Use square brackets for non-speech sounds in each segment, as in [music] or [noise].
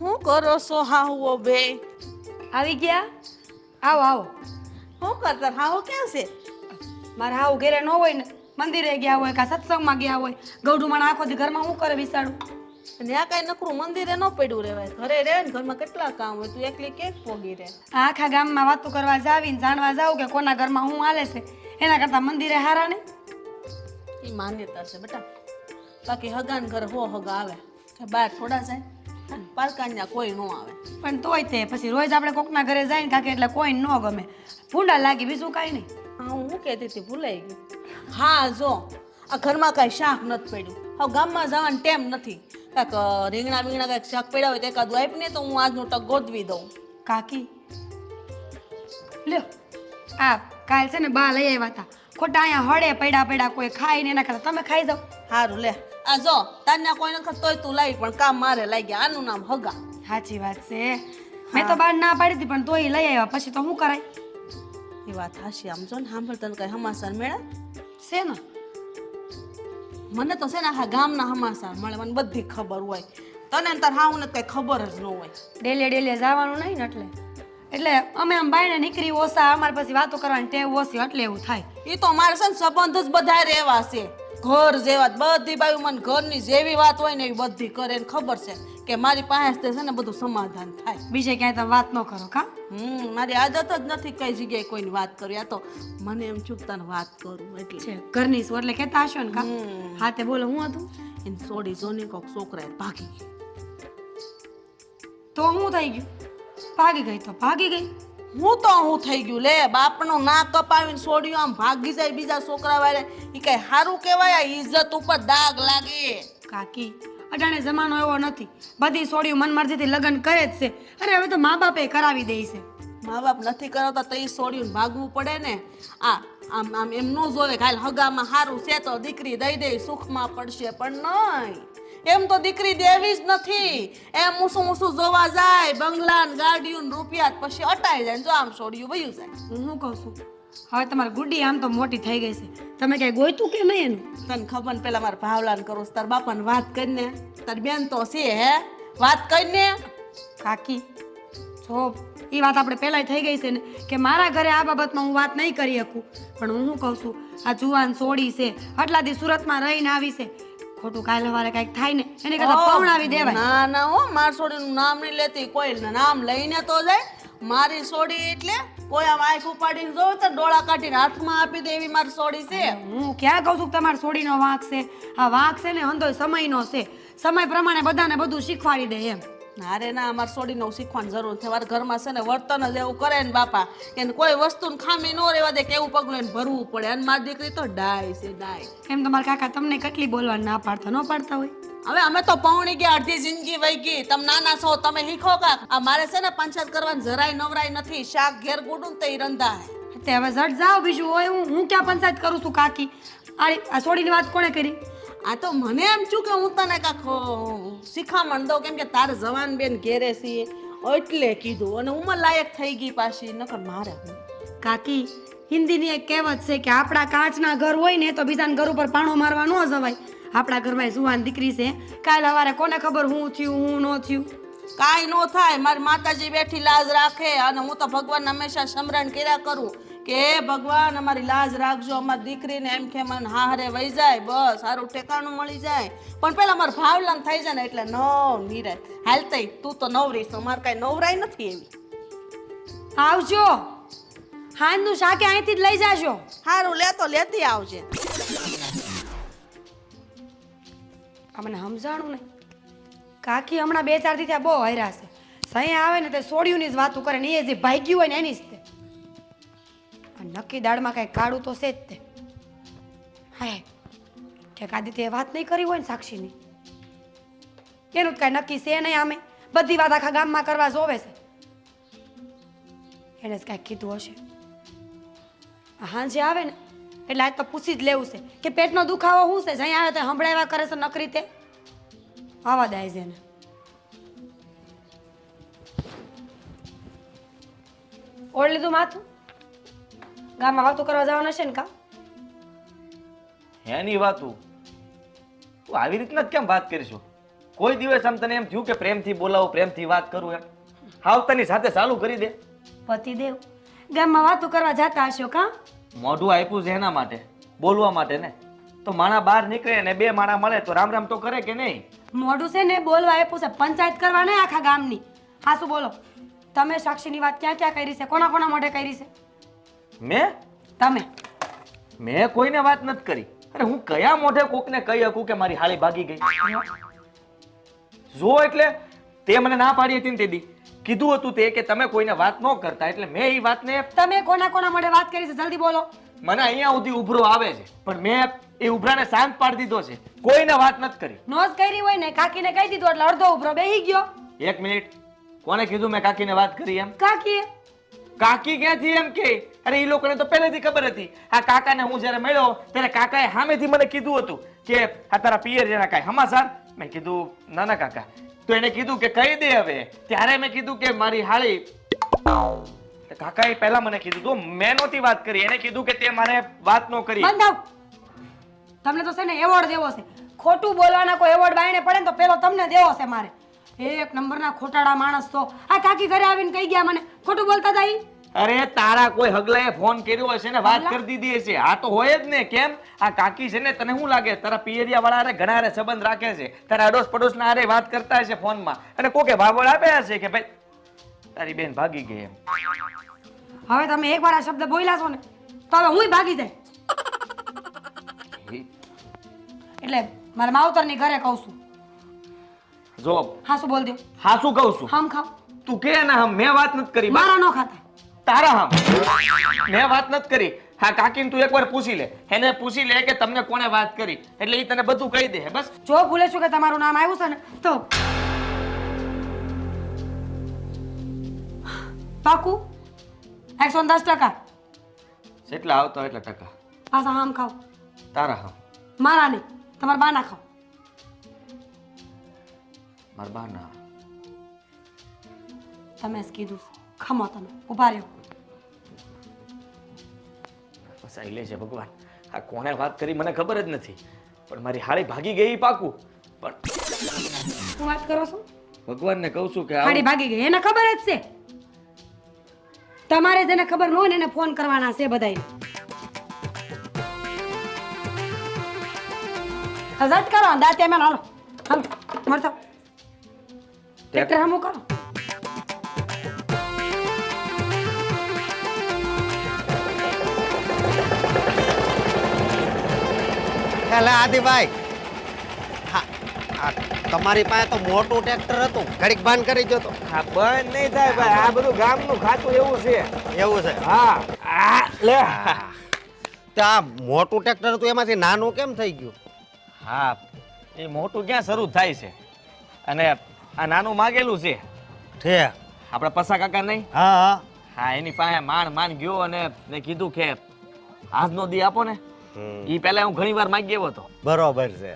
હું કરો છો હાહુઓ બે? આવી ગયા? આવો આવો. હું કરતા? હાહુ ક્યાં છે? મારા હાહુ ઘેરે ન હોય ને મંદિરે ગયા હોય કાં સત્સંગમાં ગયા હોય ગૌડું મને આખો દી ઘરમાં હું કરે વિચારું? અને આ કઈ નકરું મંદિરે ન પડ્યું રહેવાય. ઘરે રહે ને ઘરમાં કેટલા કામ હોય તું એકલી કેક પોગી રહે. આખા ગામમાં વાતો કરવા જાવીને જાણવા જાવ કે કોના ઘરમાં હું હાલે છે એના કરતાં મંદિરે હારા ને? એ માન્યતા છે બેટા. બાકી હગાન ઘર હો હગા આવે. કે બહાર થોડા જાય. પારકાન્યા કોઈ ન આવે. પણ તોય તે પછી રોજ આપણે કોકના ઘરે જાય ને કાકે એટલે કોઈ ન ગમે. ભૂંડા લાગી બીજું કાંઈ નહીં. હા હું કહેતી હતી ભૂલાઈ ગયું હા જો આ ઘરમાં કાંઈ શાક નથી પડ્યું. હવે ગામમાં જવાનું ટેમ નથી. કાંક રીંગણા બીંગણા કાંઈક શાક પડ્યા હોય તો એકાદું આપ ને તો હું આજનું ટક ગોતવી દઉં. કાકી લ્યો આ કાલ છે ને બા લઈ આવ્યા હતા. ખોટા અહીંયા હળે પડ્યા પડ્યા કોઈ ખાય ને એના કરતાં તમે ખાઈ જાઓ. સારું લે. આ જો તને કોઈ નખત તોય તું લાવી પણ કામ મારે લાગી ગયા આનું નામ હગા. સાચી વાત છે. મેં તો બહાર ના પાડી હતી પણ તોય લઈ આવ્યા. પછી તો શું કરાય? એ વાત હાશી આમ જો ને સાંભળ તને કઈ હમાસર મેળા? છે ને? મને તો છે ને આખા ગામના હમાસર મળે મને બધી ખબર હોય. તને તાર હાઉ ને કઈ ખબર જ ન હોય. ડેલે ડેલે જવાનું નહીં ને એટલે. એટલે અમે આમ બાયણે નીકળી ઓછા અમારે પછી વાતો કરવાની ટેવ ઓછી એટલે એવું થાય. એ તો મારે છે ને સંબંધ જ બધા રહેવા છે. ઘર જેવા બધી બાયું મને ઘરની જેવી વાત હોય ને એવી બધી કરે ને ખબર છે કે મારી પાસે છે ને બધું સમાધાન થાય. બીજે ક્યાંય તમે વાત ન કરો કા? હમ મારી આદત જ નથી કઈ જગ્યાએ કોઈની વાત કરવી આ તો મને એમ ચૂકતા વાત કરું એટલે. છે ઘરની શું એટલે કહેતા હશો ને કા. હા તે બોલો હું હતું? એને છોડી જોને કોક છોકરાએ ભાગી ગઈ તો હું થઈ ગયું? ભાગી ગઈ તો ભાગી ગઈ? હું તો હું થઈ ગયું લે બાપનું ના કપાવીને છોડ્યું આમ ભાગી જાય બીજા છોકરા વાળે એ કઈ સારું કહેવાય? આ ઇજ્જત ઉપર દાગ લાગે. કાકી અટાણે જમાનો એવો નથી. બધી સોડિયું મનમરજીથી લગ્ન કરે જ છે. અરે હવે તો મા બાપે કરાવી દે છે. મા બાપ નથી કરાવતા તો એ છોડ્યું ભાગવું પડે ને? આ આમ આમ એમ ન જોવે ખાલી હગામાં સારું છે તો દીકરી દઈ દે સુખમાં પડશે પણ નહીં. એમ તો દીકરી દેવી જ નથી. એમ ઊંસું ઊંસું જોવા જાય બંગલા ને ગાડીઓ રૂપિયા પછી અટાઈ જાય જો આમ છોડ્યું વયું જાય. હું શું કહું છું? હવે તમારી ગુડી આમ તો મોટી થઈ ગઈ છે. તમે ક્યાંય ગોયતું કે નહીં એનું? તને ખબર ને પેલા મારા ભાવલાન કરું. તાર બાપાને વાત કરીને. તાર બેન તો છે હે? વાત કરીને. કાકી જો એ વાત આપણે પહેલાં થઈ ગઈ છે ને કે મારા ઘરે આ બાબતમાં હું વાત નહીં કરી શકું. પણ હું શું કહું છું? આ જુવાન સોડી છે આટલા દી સુરતમાં રહીને આવી છે. ખોટું કાલ સવારે કાંઈક થાય ને એને કરતાં પવણાવી દેવાય. ના ના હો માર છોડીનું નામ નહીં લેતી કોઈ નામ લઈને તો જાય. મારી સોડી એટલે કોઈ આમ આંખ ઉપાડીને જોવે તો ડોળા કાઢીને હાથમાં આપી દે એવી મારી સોડી છે. હું ક્યાં કહું છું તમારી છોડીનો વાંક છે? આ વાંક છે ને હંધો સમયનો છે. સમય પ્રમાણે બધાને બધું શીખવાડી દે એમ. ના રે ના અમારે સોડીને શીખવાની જરૂર છે. મારા ઘરમાં છે ને વર્તન જ એવું કરે ને બાપા. એને કોઈ વસ્તુને ખામી ન રહેવા દે કેવું પગલું એને ભરવું પડે. અને મારી દીકરી તો ડાય છે ડાય. એમ તમારા કાકા તમને કેટલી બોલવા ના પાડતા ન પાડતા હોય? હવે અમે તો પૌણી ગયા અડધી જિંદગી વહી ગઈ. તમે નાના છો તમે શીખો કા આ મારે છે ને પંચાયત કરવાની જરાય નવરાય નથી. શાક ઘેર ગુડું તો ઈ રંધાય. તે હવે ઝટ જાઓ બીજું. હોય હું હું ક્યાં પંચાયત કરું છું કાકી? આ સોડીની વાત કોણે કરી? આ તો મને એમ છું કે હું તને કાકો શીખામણ દઉં કેમ કે તારે જવાન બેન ઘેરે છીએ એટલે કીધું. અને ઉંમર લાયક થઈ ગઈ પાછી. નકર મારે કાકી હિન્દીની એક કહેવત છે કે આપણા કાચના ઘર હોય ને તો બીજાના ઘર ઉપર પાણો મારવા ન જવાય. આપણા ઘરમાં જુવાન દીકરી છે. કાલ સવારે કોને ખબર હું થયું હું ન થયું? કાંઈ ન થાય. મારી માતાજી બેઠી લાજ રાખે. અને હું તો ભગવાન હંમેશા સમરણ કર્યા કરું. કે ભગવાન અમારી લાજ રાખજો અમારી દીકરીને એમ કે મને હારે વહી જાય બસ સારું ઠેકાણું મળી જાય. પણ પેલા મારે ભાવલામ થઈ જાય ને એટલે નવ નીરાય હાલ તઈ તું તો નવરી અમારે મારે કાંઈ નવરાય નથી એવી. આવજો. હાંજનું શાકે અહીંથી જ લઈ જાજો. સારું લે તો લેતી આવજે. આ મને સમજાણું ને કાકી હમણાં બે ચાર દી ત્યાં બહુ હૈરા છે. સહી આવે ને તે સોડિયુંની જ વાતું કરે ને એ જે ભાગ્યું હોય ને એની જ નક્કી દાળમાં કાંઈ કાળું તો છે જ તે. હાય કે આદિત્યએ વાત નહીં કરી હોય ને સાક્ષીની. એનું જ કાંઈ નક્કી છે નહીં આમે. બધી વાત આખા ગામમાં કરવા જોવે છે. એણે જ કાંઈક કીધું હશે. હાંજે આવે ને, એટલે આજ તો પૂછી જ લેવું છે કે પેટનો દુખાવો શું છે? જ્યાં આવે તો સંભળાવ્યા કરે છે નકરી તે. આવા દાય છે એને. ઓળ લીધું માથું? ગામમાં વાતો કરવા જવાના છે ને કા? એની વાતું? તું આવી રીતના જ કેમ વાત કરીશું? કોઈ દિવસ આમ તને એમ થયું કે પ્રેમથી બોલાવું પ્રેમથી વાત કરું એમ? તની સાથે ચાલુ કરી દે. પતિદેવ ગામમાં વાતો કરવા જતા હશો કા? મોઢું આપ્યું છે એના માટે બોલવા માટે ને. તો માણા બહાર નીકળે ને બે માણા મળે તો રામ રામ તો કરે કે નહીં? મોઢું છે ને બોલવા આપ્યું છે પંચાયત કરવા નહીં આખા ગામની. હા શું બોલો? તમે સાક્ષીની વાત ક્યાં ક્યાં કરી છે? કોના કોના મોઢે કરી છે? મેં? તમે. મેં કોઈને વાત નથી કરી. અરે હું કયા મોઢે કોકને કહી શકું કે મારી હાળી ભાગી ગઈ? જો એટલે તે મને ના પાડી હતી ને તે દી. કીધું હતું તે કે તમે કોઈને વાત ન કરતા એટલે મેં એ વાતને તમે કોના કોના મોઢે વાત કરી છે? જલ્દી બોલો. મને અહીંયા સુધી ઉભરો આવે છે પણ મેં એ ઉભરાને શાંત પાડી દીધો છે. કોઈને વાત નથી કરી. નોજ કરી હોય ને કાકીને કહી દીધું એટલે અડધો ઉભરો બેહી ગયો. એક મિનિટ. કોને કીધું મેં કાકીને વાત કરી એમ? કાકીએ? કાકી ક્યાંથી એમ કે? અરે એ લોકોને તો પહેલેથી ખબર હતી. આ કાકાને હું જ્યારે મળ્યો, ત્યારે કાકાએ સામેથી મને કીધું હતું કે, આ તારા પિયર જેના કાંઈ હમાસાર? મેં કીધું ના ના કાકા. તો એને કીધું કે, કહી દે હવે. ત્યારે મેં કીધું કે, મારી હાળી. કાકાએ પહેલા મને કીધું તો મેં નહોતી વાત કરી. એને કીધું કે, તે મારે વાત ન કરી. બંધાવ તમને તો છે ને એવોર્ડ દેવો છે. ખોટું બોલવાના કોઈ એવોર્ડ બાયણે પડે ને તો પેલો તમને દેવો છે મારે. એક નંબરના ખોટાડા માણસ તો આ કાકી ઘરે આવીને કહી ગયા મને. ખોટું બોલતા હતા અરે તારા કોઈ હગલાએ ફોન કર્યો હશે ને વાત કરી દીધી હશે. આ તો હોય જ ને કેમ? આ કાકી છે ને તને શું લાગે? તારા પિયરિયા વાળા અરે ઘણા અરે સંબંધ રાખે છે. તારા અડોશ પડોશના હારે વાત કરતા હશે ફોનમાં. અને કોકે ભાગોળ આપ્યા હશે કે ભાઈ તારી બેન ભાગી ગઈ એમ? હવે તમે એકવાર આ શબ્દ બોલ્યા છો ને તો હવે હુંય ભાગી જાય. એટલે મારા માવતરની ઘરે કહું છું. જો. હા શું બોલ દો. હા શું કહું છું. હમ ખાવ. તું કે ના હમ મેં વાત નથી કરી મારા નો ખાતા. તારા હમ. મેં વાત નથી કરી. હા કાકીને તું એકવાર પૂછી લે. એને પૂછી લે કે તમને કોણે વાત કરી. એટલે એ તને બધું કહી દે બસ. જો ભૂલે છું કે તમારું નામ આવ્યું છે ને તો. પાકું એકસો દસ ટકા. જેટલા આવતો એટલા ટકા. પાછા હામ ખાવ. તારા હામ. મારા નહીં તમારા બાના ખાવ. મારા બા ના તમે જ કીધું છે. ખમો તમે ઊભા રહ્યો ફસાઈ લે છે ભગવાન. આ કોણે વાત કરી મને ખબર જ નથી. પણ મારી હાળી ભાગી ગઈ ઈ પાકું. પણ શું વાત કરો છો? ભગવાનને કહું છું કે હાડી આવું ભાગી ગઈ. એને ખબર જ છે. તમારે જેને ખબર ન હોય ને એને ફોન કરવાના છે બધાય હજત કરો. દાંતે મેં હાલો. હાલો. મળતો. ટ્રેક્ટર હમું કરો એટલે આદિભાઈ. હા આ તમારી પાસે તો મોટું ટ્રેક્ટર હતું. ઘડીક બાંધ કરી જતો તો. આ બંધ નહીં થાય ભાઈ. આ બધું ગામનું ખાતું એવું છે. એવું છે? હા. આ લે. તે આ મોટું ટ્રેક્ટર હતું એમાંથી નાનું કેમ થઈ ગયું? હા એ મોટું ક્યાં શરૂ થાય છે? અને આ નાનું માગેલું છે. છે. આપણે પસા કાકા નહીં? હા હા. હા એની પાસે માણ માન ગયો અને મેં કીધું કે આજનો દી આપો ને. એ પહેલા હું ઘણી વાર માગી ગયો હતો. બરોબર છે.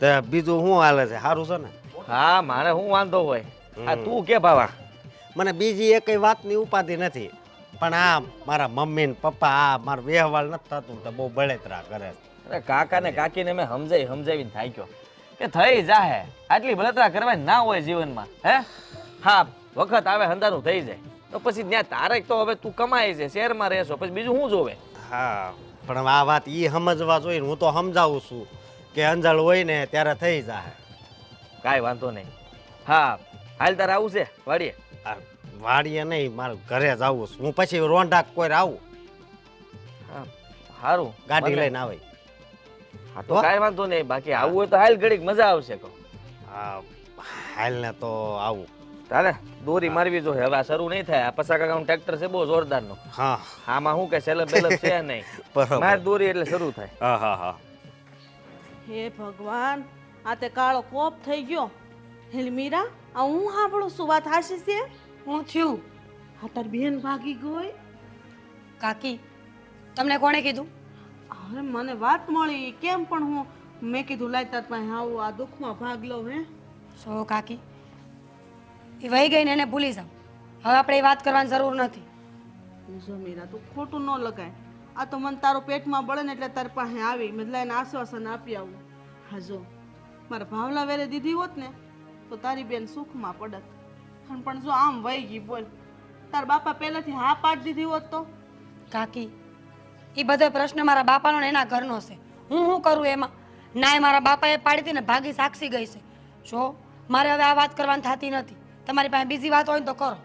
તો બીજું શું હાલે છે? સારું છે ને? હા મારે શું વાંધો હોય? આ તું કે ભાવા? મને બીજી એક વાતની ઉપાધિ નથી. પણ આ મારા મમ્મી ને પપ્પા આ મારો વ્યવહાર નથી થતું. તો બહુ બળેતરા કરે. અરે કાકા ને કાકીને મેં સમજાવી સમજાવીને થાક્યો. કે થઈ જાહે. આટલી બળતરા કરવાની ના હોય જીવનમાં હે? હા વખત આવે હંધાનું થઈ જાય. તો પછી ત્યાં તારે તો હવે તું કમાય છે શહેરમાં રહેશો પછી બીજું શું જોવે? હા પણ આ વાત એ સમજવા જોઈએ હું તો સમજાવું છું કે અંજળ હોય ને ત્યારે થઈ જાય કાંઈ વાંધો નહીં. હા હાલ તારે આવું છે વાડીએ? વાડીએ નહીં મારે ઘરે જ આવું છું. હું પછી રોંઢાક કોઈ આવું. હા સારું ગાડી લઈને આવે. હા તો કાંઈ વાંધો નહીં બાકી આવું હોય તો હાલ ઘડીક મજા આવશે કહો. હા હાલ ને તો આવું. તારે દોરી મારવી જોઈએ હવે આ શરૂ નહીં થાય. આ પસા કાકાનું ટ્રેક્ટર છે બહુ જોરદારનું. હા. આમાં શું કે સેલબ બેલબ છે [laughs] નહીં. માર દોરી એટલે શરૂ થાય. હા હા હા. હે ભગવાન આ તે કાળો કોપ થઈ ગયો. હેલમીરા આ હું સાંભળું શું વાત હાશી છે? હું થયું આ તાર બેન ભાગી ગઈ. કાકી તમને કોણે કીધું? અરે મને વાત મળી. કેમ પણ હું? મેં કીધું લાય તાર પાસે આવું આ દુઃખમાં ભાગ લઉં હે? સો કાકી એ વહી ગઈ ને એને ભૂલી જાઓ. હવે આપણે એ વાત કરવાની જરૂર નથી. જો મીરા તું ખોટું ન લગાય. આ તો મને તારો પેટમાં બળે ને એટલે તારી પાસે આવી. મેં એને આશ્વાસન આપી આવું. હા જો. મારા ભાવલા વેરે દીધી હોત ને તો તારી બેન સુખમાં પડત. પણ પણ જો આમ વહી ગઈ બોલ. તાર બાપા પહેલેથી હા પાડી દીધી હોત તો? કાકી એ બધો પ્રશ્ન મારા બાપાનો ને એના ઘરનો છે. હું શું કરું એમાં? ના એ મારા બાપાએ પાડી હતી ને ભાગી સાક્ષી ગઈ છે. જો મારે હવે આ વાત કરવાની થતી નથી. તમારી પાસે બીજી વાત હોય ને તો કરો.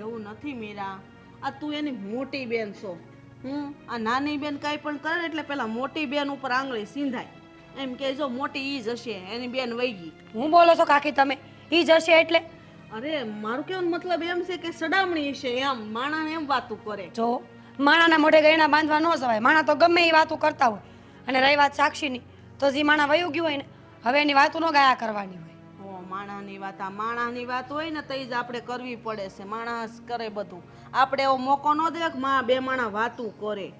એવું નથી મીરા. આ તું એની મોટી બેન છો. હું આ નાની બેન કાંઈ પણ કરે ને એટલે પેલા મોટી બેન ઉપર આંગળી સીંધાય. એમ કે જો મોટી ઈ જશે એની બેન વહી ગઈ હું બોલો છો કાકી તમે? એ જશે એટલે? અરે મારું કહેવાનો મતલબ એમ છે કે સડામણી છે એમ માણાને એમ વાતું કરે. જો માણાના મોઢે ગયણા બાંધવા ન જવાય. માણા તો ગમે એ વાતો કરતા હોય. અને રહી વાત સાક્ષીની તો જે માણા વયું ગયું હોય ને હવે એની વાતો ન ગાયા કરવાની હોય. ઓ માણાની વાત આ માણાની વાત હોય ને તો જ આપણે કરવી પડે છે. માણસ કરે બધું. આપણે એવો મોકો ન દે કે માં બે માણા વાતું કરે.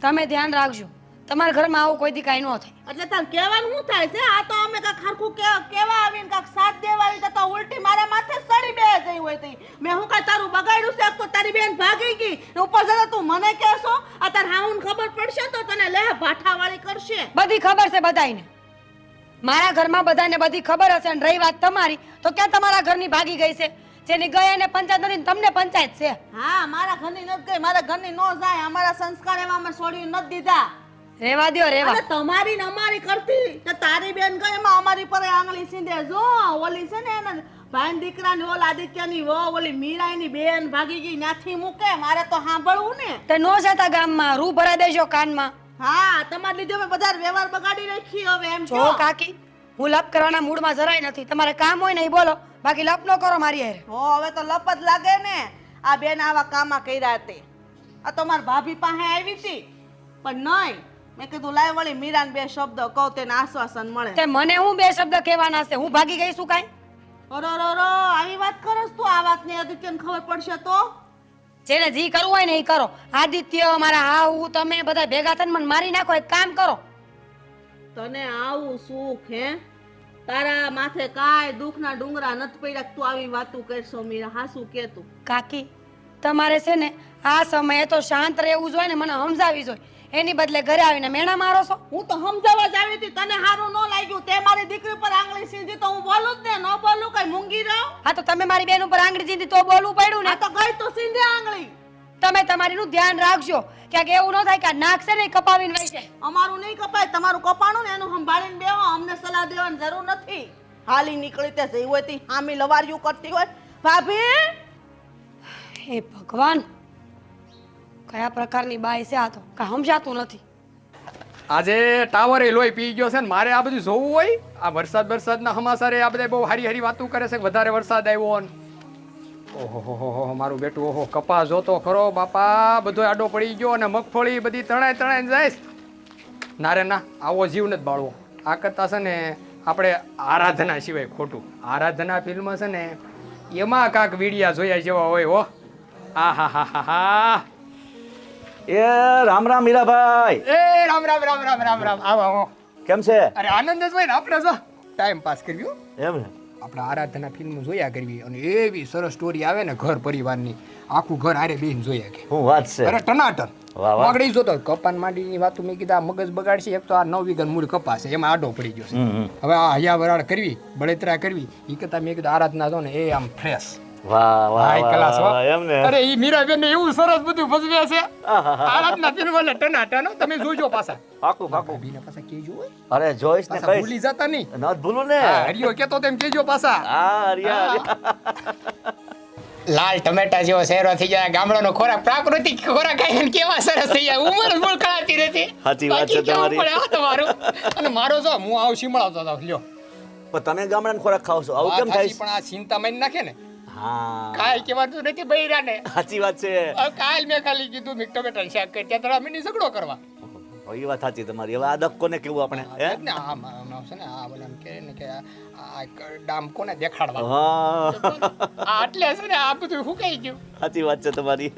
તમે ધ્યાન રાખજો. તમારા ઘરમાં આવું કોઈ દી કાંઈ ન થાય. એટલે તને કહેવાનું શું થાય છે? આ તો અમે કાંક હરખું કે કેવા આવીને કાંક સાથ દેવા આવી તો ઉલટી મારા માથે સડી બે જઈ હોય તઈ મેં હું કાંઈ તારું બગાડ્યું છે? તો તારી બેન ભાગી ગઈ. ને ઉપર જતા તું મને કહેશો? આ તાર હાઉન ખબર પડશે તો તને લે ભાઠાવાળી કરશે. બધી ખબર છે બધાયને. મારા ઘરમાં બધાને બધી ખબર હશે અને રહી વાત તમારી તો ક્યાં તમારા ઘરની ભાગી ગઈ છે? જેની ગઈ એને પંચાયત નથી તમને પંચાયત છે. હા મારા ઘરની નથી ગઈ. મારા ઘરની ન જાય. અમારા સંસ્કાર એવા અમે છોડી નથી દીધા. રેવા દ્યો રેવા. અને તમારી ને અમારી કરતી તો તારી બેન ગઈ એમાં અમારી પર આંગળી સીંધે. જો ઓલી છે ને એના ભાઈ દીકરાની ઓલ આદિત્યની વો ઓલી મીરાઈની બેન ભાગી ગઈ નાથી મૂકે. મારે તો સાંભળવું ને. તે નો જતા ગામમાં રૂ ભરા દેજો કાનમાં. હા તમારે લીધે મેં બધા વ્યવહાર બગાડી રાખી હવે એમ જો છો કાકી હું લપ કરવાના મૂડમાં જરાય નથી. તમારે કામ હોય ને એ બોલો. બાકી લપ ન કરો મારી હેર. હો હવે તો લપત લાગે ને. આ બેન આવા કામા કર્યા તે. આ તો મારા ભાભી પાસે આવી હતી. પણ નહીં. મેં કીધું લાય વળી મીરાને બે શબ્દ કહો તેને આશ્વાસન મળે. તે મને હું બે શબ્દ કહેવાના છે? હું ભાગી ગઈ છું કાંઈ? અરે રો અરે, આવી વાત કરસ તું આ વાતની આદિત્યને ખબર પડશે તો? જેને જી કરવું હોય ને એ કરો. આદિત્ય મારા હા હું તમે બધા ભેગા થઈને મને મારી નાખો એક કામ કરો. તને આવું સુખ હે? તારા માથે કાય દુખના ડુંગરા નથી પડ્યા તું આવી વાતું કરશો મીરા? હાસુ કે તું? કાકી તમારે છે ને આ સમયે તો શાંત રહેવું જોઈએ ને મને સમજાવી જોઈએ. એની બદલે ઘરે આવીને મેણા મારો છો? હું તો સમજાવવા જ આવી હતી તને સારું ન લાગ્યું. તે મારી દીકરી પર આંગળી સીધી તો હું બોલું જ ને ન બોલું કઈ મૂંગી રહો. હા તો તમે મારી બેન ઉપર આંગળી સીધી તો બોલવું પડ્યું ને? તો ગઈ તો સીધી આંગળી. તમે તમારીનું ધ્યાન રાખજો. ક્યાંક એવું ન થાય કે નાક છે ને કપાવીને વહી જાય. અમારું નહીં કપાય તમારું કપાણું ને એનું સંભાળીને બેહો અમને સલાહ દેવાની જરૂર નથી. હાલી નીકળી તે જઈ હોય તે હામી લવારિયું કરતી હોય. ભાભી! હે ભગવાન! કયા પ્રકારની બાય છે આ તો? કાંઈ સમજાતું નથી. આજે ટાવરે લોહી પી ગયો છે ને મારે આ બધું જોવું હોય? આ વરસાદ વરસાદના સમાચારે આ બધા બહુ હારી હારી વાતું કરે છે કે વધારે વરસાદ આવ્યો ને. ઓહો મારું બેટું, ઓહો, કપાસ જોતો ખરો બાપા. બધો આડો પડી ગયો અને મગફળી બધી તણાય તણાય જાય ના રે, ના, આવો જીવ નથી બાળવો. આ કરતા છે ને આપણે આરાધના સિવાય ખોટું. આરાધના ફિલ્મ છે ને એમાં કાંક વીડિયા જોયા જેવા હોય હો. આ હા હા હા હા. એ રામ રામ મીરાભાઈ એ રામ રામ રામ રામ રામ રામ. આવો આવો. કેમ છે? અરે આનંદ જ હોય ને આપણે જો. ટાઈમ પાસ કર્યો એમ ને? આપણે આરાધના ફિલ્મ જોયા કરવી અને એવી સરસ સ્ટોરી આવે ને ઘર પરિવારની. આખું ઘર આરે બેન જોયા કે. હું વાત છે? અરે ટનાટન. વાહ, વાહ. મગડી જોતો કપાન માંડીની વાત મેં કીધા મગજ બગાડશે. એક તો આ નવ વીઘન મૂળ કપાસ છે એમાં આડો પડી ગયો છે. હવે આ હૈયા વરાળ કરવી બળેતરા કરવી. એ કરતા મેં કીધું આરાધના જો ને એ આમ ફ્રેશ વાહ વાહ ક્લાસ હો. ને? અરે ઈ મીરાબેન ને એવું સરસ બધું ભજવે છે. આરાધના. તમે જોજો પાછા. પાકું પાકું. ભાભીને પાછા કેજો અરે જોઈશ ને પાછા ભૂલી જતા નહીં. ન ભૂલું ને. હરિયો કેતો તેમ કેજો પાછા. હા હરિયા હરિયા. લાલ ટમેટા જેવો શહેરો થઈ જાય ગામડાનો ખોરાક પ્રાકૃતિક ખોરાક ખાઈને કેવા સરસ થઈ જાય. ઉંમર મૂળ કળાતી રહેતી સાચી વાત છે તમારી. તમારું. અને મારો જો હું આવ શીમળાવતો તો લ્યો. પણ તમે ગામડાનો ખોરાક ખાવ છો આવું કેમ થાય પણ આ ચિંતા મારી નાખે ને. હા. કાંઈ કહેવાતું નથી બૈરાને. સાચી વાત છે. કાલ મેં ખાલી કીધું મેં ટમેટાનું શાક કરી. ત્યાં તારા ઝઘડો કરવા. એ વાત સાચી તમારી. હવે આ દક કોને કેવું આપણે હે ને? આમ આમ આવશે ને આ બોલા એમ ને કે આ આ ડામ દેખાડવા? હા. આ છે ને આ બધું હુકાઈ ગયું? સાચી વાત છે તમારી.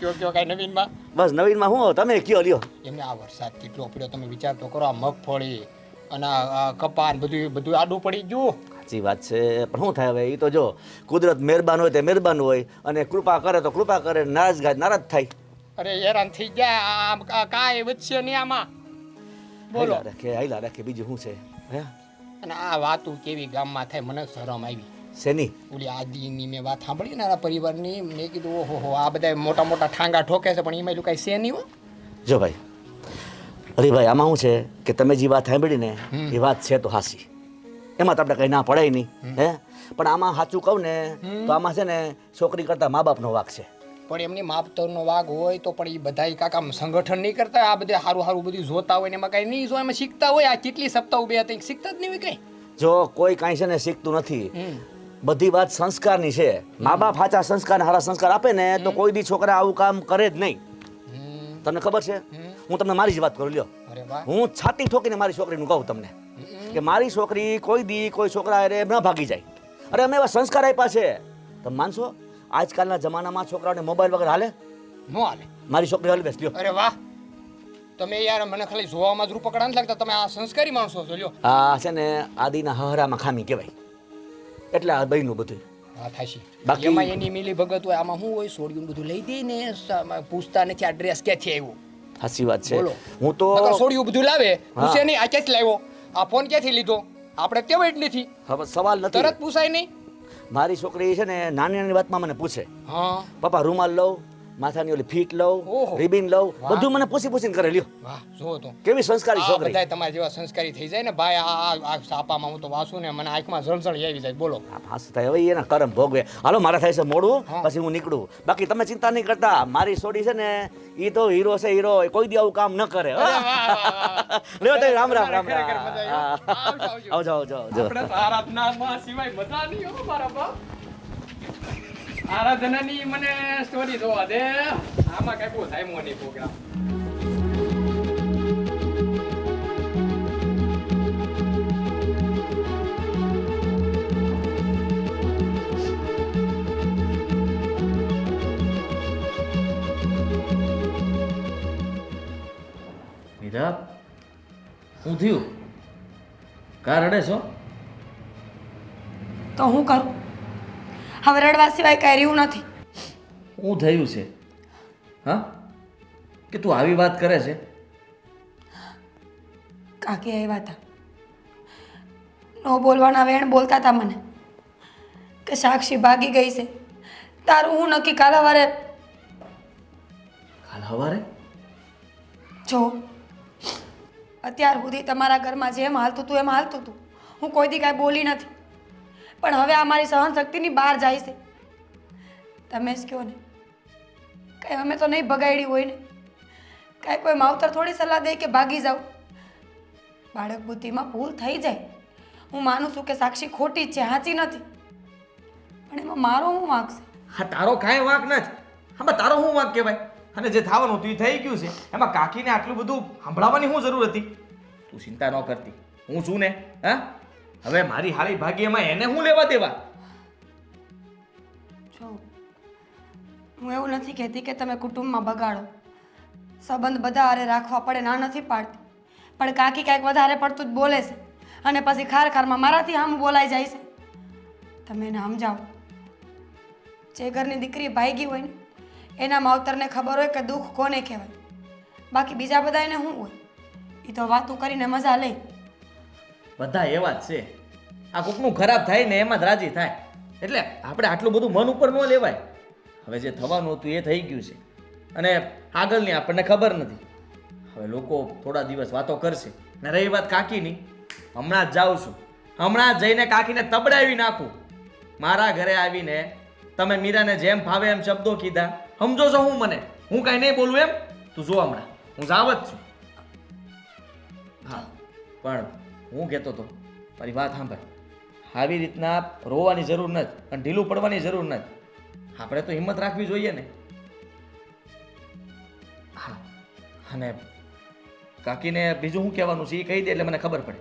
કયો કયો કાંઈ નવીનમાં? બસ નવીનમાં હું? તમે કયો લ્યો. એમને આ વરસાદ કેટલો પડ્યો તમે વિચાર તો કરો આ મગફળી અને આ કપાન બધું બધું આડું પડી ગયું. સાચી વાત છે. પણ શું થાય હવે? એ તો જો કુદરત મહેરબાન હોય તે મહેરબાન હોય અને કૃપા કરે તો કૃપા કરે નારાજ ગાય નારાજ થાય. અરે હેરાન થઈ ગયા આમ કાંઈ વધશે નહીં આમાં. બોલો. હાઈલા રાખે હાઈલા રાખે બીજું શું છે? હે? અને આ વાતું કેવી ગામમાં થાય મને શરમ આવી. શેની? ઓલી આદિની મેં વાત સાંભળી ને આ પરિવારની મેં કીધું ઓહો હો આ બધા મોટા મોટા ઠાંગા ઠોકે છે પણ એમાં એટલું કાંઈ છે નહીં હો. જો ભાઈ હરીભાઈ આમાં શું છે કે તમે જે વાત સાંભળી ને એ વાત છે તો હાસી. એમાં આપણે કંઈ ના પડાય નહીં હે? પણ આમાં સાચું કહું ને તો આમાં છે ને છોકરી કરતાં મા બાપનો વાક છે. પણ એમની માપતરનો વાઘ હોય તો પણ એ બધા કાકા સંગઠન નહીં કરતા આ બધે સારું સારું બધું જોતા હોય ને એમાં કાંઈ નહીં જો એમાં શીખતા હોય આ કેટલી સપ્તાહ બે હતા શીખતા જ નહીં હોય કંઈ? જો કોઈ કાંઈ છે ને શીખતું નથી બધી વાત સંસ્કારની છે. મા બાપ સાચા સંસ્કાર સારા સંસ્કાર આપે ને તો કોઈ દી છોકરા આવું કામ કરે જ નહીં. તમને ખબર છે? હું તમને મારી જ વાત કરું લ્યો. હું છાતી ઠોકીને મારી છોકરીનું કહું તમને. કે મારી છોકરી કોઈ દી કોઈ છોકરા અરે ન ભાગી જાય. અરે અમે એવા સંસ્કાર આપ્યા છે. તમે માનશો? આજકાલના જમાનામાં છોકરાઓને મોબાઈલ વગર હાલે? નો હાલે. મારી છોકરી હાલી બેસલ્યો અરે વાહ. તમે યાર મને ખાલી જોવામાં જ રૂપકડા નથી લાગતા. તમે આ સંસ્કારી માણસો છો લ્યો. આ છે ને આદિના હહરામાં ખામી કહેવાય. એટલે આ બહેનું બધું. હા થાશી બાકી- એમાં એની મિલી ભગત હોય આમાં શું હોય? સોડિયું બધું લઈ દે ને પૂછતા નથી આ ડ્રેસ ક્યાંથી આવ્યો. સાચી વાત છે. હું તો સોડિયું બધું લાવે. હું. છે નહીં આ ક્યાંથી લાવ્યો? આ ફોન ક્યાંથી લીધો? આપણે કેવાય જ નથી? હવે સવાલ તરત નથી પૂછાય નહીં? મારી છોકરી છે ને નાની નાની વાતમાં મને પૂછે. હા. પપ્પા રૂમાલ લઉં માથાની ઓલી ફીટ લઉં. રિબિન લઉં બધું મને પૂછી પૂછીને કરે લ્યો. વાહ જો તો. કેવી સંસ્કારી છોકરી. બધાય તમારા જેવા સંસ્કારી થઈ જાય ને ભાઈ આ આ- આ સાપામાં હું તો વાસું ને મને આંખમાં ઝળઝળ આવી જાય બોલો. આ ફાસ થાય હવે એના કરમ ભોગવે. હાલો મારા થાય છે મોડું પછી હું નીકળું. બાકી તમે ચિંતા નહીં કરતા મારી સોડી છે ને એ તો હીરો છે હીરો. કોઈ દી આવું કામ ન કરે. [laughs] લ્યો તો રામ રામ રામ રામ. આવજો, આવજો. આવજો આવજો સિવાય મજા નહીં હો મારા બાપ. આરાધનાની મને સ્ટોરી જોવા દે. આમાં કઈ બહુ થાય મોની પ્રોગ્રામ મીરા શું થયું? કાર રડે છો તો હું કરું? હવે રડવા સિવાય કાંઈ રહ્યું નથી. શું થયું છે? હા? કે તું આવી વાત કરે છે? કાકી આવ્યા હતા નો બોલવાના વેણ બોલતા હતા મને. કે સાક્ષી ભાગી ગઈ છે. તારું હું નક્કી કાલ હવારે જો અત્યાર સુધી તમારા ઘરમાં જેમ હાલતું હતું એમ હાલતું હતું હું કોઈ દી કાંઈ બોલી નથી. પણ હવે આ મારી સહનશક્તિની બહાર જાય છે. તમે જ કહો ને. કાંઈ અમે તો નહીં ભગાડી હોય ને. કાંઈ કોઈ માવતર થોડી સલાહ દે કે ભાગી જાઓ. બાળક બુદ્ધિમાં ભૂલ થઈ જાય. હું માનું છું કે સાક્ષી ખોટી જ છે સાચી નથી. પણ એમાં મારો હું વાંક છે? હા, તારો કાંઈ વાંક નથી. હા તારો હું વાંક કહેવાય? અને જે થવાનું હતું એ થઈ ગયું છે, એમાં કાકીને આટલું બધું સંભળાવવાની શું જરૂર હતી? તું ચિંતા ન કરતી. હું છું ને, હા? હવે મારી હાળી ભાગી એમાં એને હું લેવા દેવા? જો, હું એવું નથી કહેતી કે તમે કુટુંબમાં બગાડો. સંબંધ બધા હારે રાખવા પડે ના નથી પાડતી. પણ કાકી કાંઈક વધારે પડતું જ બોલે છે અને પછી ખાર ખારમાં મારાથી આમ બોલાઈ જાય છે. તમે એને સમજાવો. જે ઘરની દીકરી ભાગી હોય ને, એના માવતરને ખબર હોય કે દુઃખ કોને કહેવાય? બાકી બીજા બધા એને શું હોય? એ તો વાતું કરીને મજા લે. બધા એવા જ છે. આ કોકનું ખરાબ થાય ને એમાં જ રાજી થાય. એટલે આપણે આટલું બધું મન ઉપર ન લેવાય. હવે જે થવાનું હતું એ થઈ ગયું છે. અને આગળની આપણને ખબર નથી. હવે લોકો થોડા દિવસ વાતો કરશે. ને રહી વાત કાકીની. હમણાં જ જાઉં છું. હમણાં જઈને કાકીને તબડાવી નાખું. મારા ઘરે આવીને તમે મીરાને જેમ ફાવે એમ શબ્દો કીધા. સમજો છો હું મને? હું કાંઈ નહીં બોલું એમ? તું જો હમણાં. હું જાવ જ છું. હા, પણ હું કહેતો હતો મારી વાત સાંભળ. આવી રીતના રોવાની જરૂર નથી અને ઢીલું પડવાની જરૂર નથી. આપણે તો હિંમત રાખવી જોઈએ ને. હા અને કાકીને બીજું શું કહેવાનું છે એ કહી દે એટલે મને ખબર પડે.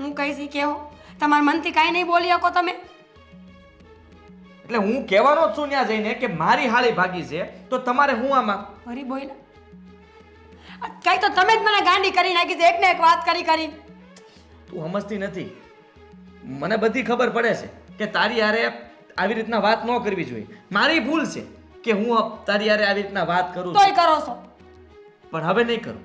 હું કઈ શી કહેવો તમારા મનથી કાંઈ નહીં બોલી શકો તમે? એટલે હું કહેવાનો જ છું ત્યાં જઈને કે મારી હાળી ભાગી છે તો તમારે હું આમાં? ફરી બોલ્યા કઈ તો તમે જ મને ગાંડી કરી નાખી છે એક ને એક વાત કરી કરી. તું સમજતી નથી. મને બધી ખબર પડે છે કે તારી યારે આવી રીતના વાત ન કરવી જોઈએ. મારી ભૂલ છે કે હું તારી યારે આવી રીતના વાત કરું તોય કરો છો. પણ હવે નહીં કરું.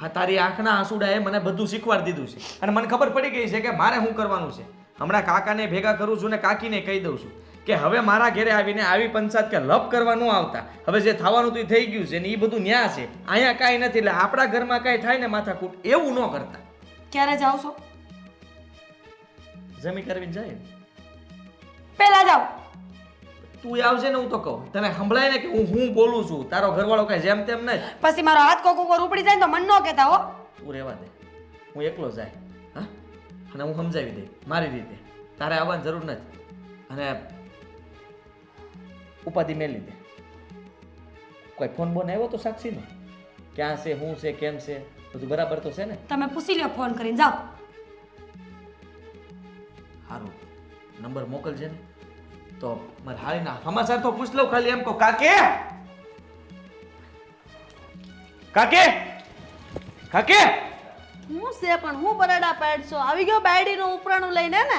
હા તારી આંખના આંસુડાએ મને બધું શીખવાડી દીધું છે. અને મને ખબર પડી ગઈ છે કે મારે શું કરવાનું છે. હમણાં કાકાને ભેગા કરું છું ને કાકીને કહી દઉં છું કે હવે મારા ઘરે આવીને આવી પંચાયત કે લપ કરવા ન આવતા. હવે જે થવાનું તું થઈ ગયું છે ને એ બધું ન્યા છે. અહીંયા કાંઈ નથી એટલે આપણા ઘરમાં કાંઈ થાય ને માથાકૂટ એવું ન કરતા. ક્યારે જાવ છો? જમી કરવી જાય? પેલા જાવ તું આવજે ને હું તો કહું. તને સંભળાય ને કે હું હું બોલું છું. તારો ઘરવાળો કઈ જેમ તેમ નહીં. પછી મારો હાથ કોક ઉપર ઉપડી જાય ને તો મન ન કેતા હો. તું રહેવા દે. હું એકલો જાય. હા? અને હું સમજાવી દઈ મારી રીતે. તારે આવવાની જરૂર નથી. અને ઉપાધિ મેલી દે કોઈ ફોન બોન આવ્યો તો સાક્ષીનો? ક્યાં છે હું છે કેમ છે? બધું બરાબર તો છે ને? તમે પૂછી ફોન કરીને. જાઓ. હારું. નંબર મોકલજે ને. તો મારે હાલીના સમાચાર તો પૂછ લઉં ખાલી એમ કહો. કાકે? કાકે? કાકે? હું છે પણ હું બરાડા પાડ છો? આવી ગયો બાયડીનું ઉપરાણું લઈને ને?